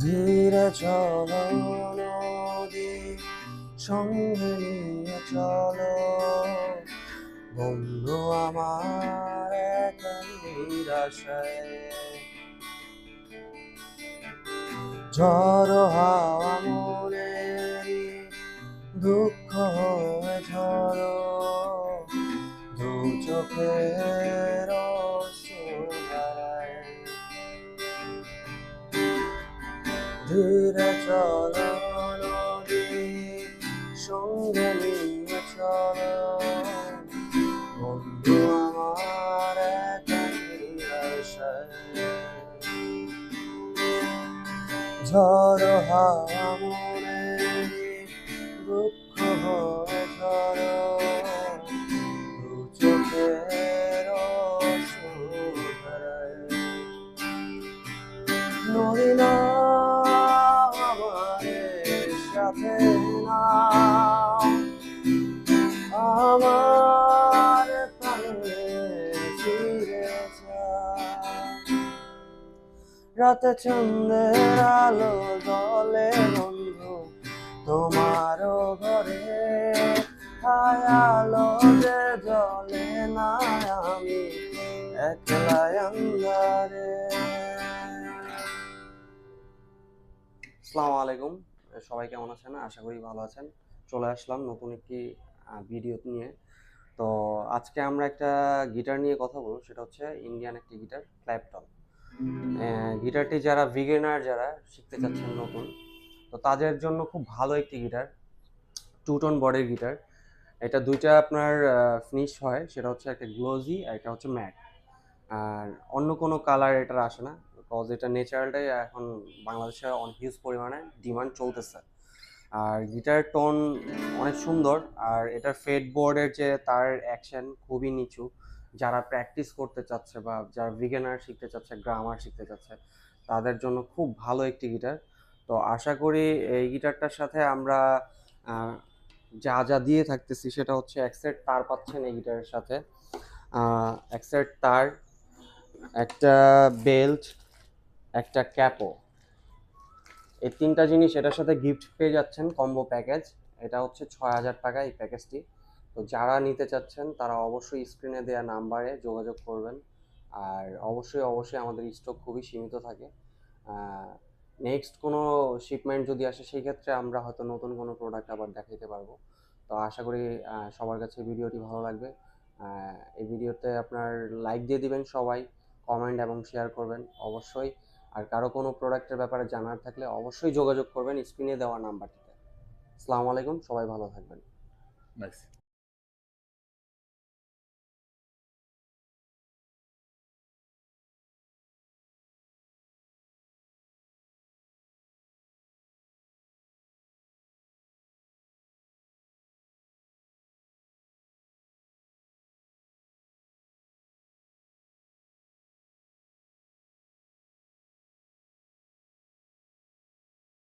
ধীরে চলো নদী, সঙ্গে নিয়ে চলো। বন্ধু আমার এক নিরাশায়। হাওয়া মনেরই দুঃখ হয়ে ঝড়। দু চোখের ধীরে চলো নদী সঙ্গে নিয়ে চলো। বন্ধু আমার ঝড় হাওয়া মনে দুঃখ হয়ে ঝড় চোখের নদী না আমার রাতে চন্দ্রের আলো জলে বন্ধু তোমারও ঘরে আলো যে জলে না আমি একলা আন্ধারে। আসসালামু আলাইকুম। সবাই কেমন আছেন? আশা করি ভালো আছেন। চলে আসলাম নতুন একটি ভিডিও নিয়ে। তো আজকে আমরা একটা গিটার নিয়ে কথা বলব। সেটা হচ্ছে ইন্ডিয়ান একটি গিটার ক্ল্যাপটন গিটারটি যারা বিগিনার যারা শিখতে চাচ্ছেন নতুন, তো তাদের জন্য খুব ভালো একটি গিটার টু টোন বডির গিটার এটা দুইটা আপনার ফিনিশ হয়। সেটা হচ্ছে একটা গ্লোজি আর একটা হচ্ছে ম্যাট আর অন্য কোনো কালার এটার আসে না। বিকজ এটা ন্যাচারালটাই এখন বাংলাদেশে অনেক হিউজ পরিমাণে ডিমান্ড চলতেছে। আর গিটার টোন অনেক সুন্দর, আর এটার ফেড বোর্ডের যে তার অ্যাকশন খুবই নিচু। যারা প্র্যাকটিস করতে চাচ্ছে বা যারা বিগিনার শিখতে চাচ্ছে গ্রামার শিখতে চাচ্ছে, তাদের জন্য খুব ভালো একটি গিটার তো আশা করি এই গিটারটার সাথে আমরা যা যা দিয়ে থাকতেছি সেটা হচ্ছে একসেট তার পাচ্ছেন এই গিটারের সাথে। একসেট তার, একটা বেল্ট একটা ক্যাপও এই তিনটা জিনিস এটার সাথে গিফট পেয়ে যাচ্ছেন কম্বো প্যাকেজ এটা হচ্ছে ছয় হাজার টাকা এই প্যাকেজটি তো যারা নিতে চাচ্ছেন, তারা অবশ্যই স্ক্রিনে দেওয়া নাম্বারে যোগাযোগ করবেন। আর অবশ্যই অবশ্যই আমাদের স্টক খুবই সীমিত থাকে। নেক্সট কোনো শিপমেন্ট যদি আসে, সেই ক্ষেত্রে আমরা হয়তো নতুন কোনো প্রোডাক্ট আবার দেখাইতে পারব। তো আশা করি সবার কাছে ভিডিওটি ভালো লাগবে। এই ভিডিওতে আপনার লাইক দিয়ে দিবেন সবাই কমেন্ট এবং শেয়ার করবেন। অবশ্যই আর কারও কোনো প্রোডাক্টের ব্যাপারে জানার থাকলে অবশ্যই যোগাযোগ করবেন স্ক্রিনে দেওয়া নাম্বারটিতে আসসালামু আলাইকুম, সবাই ভালো থাকবেন Nice.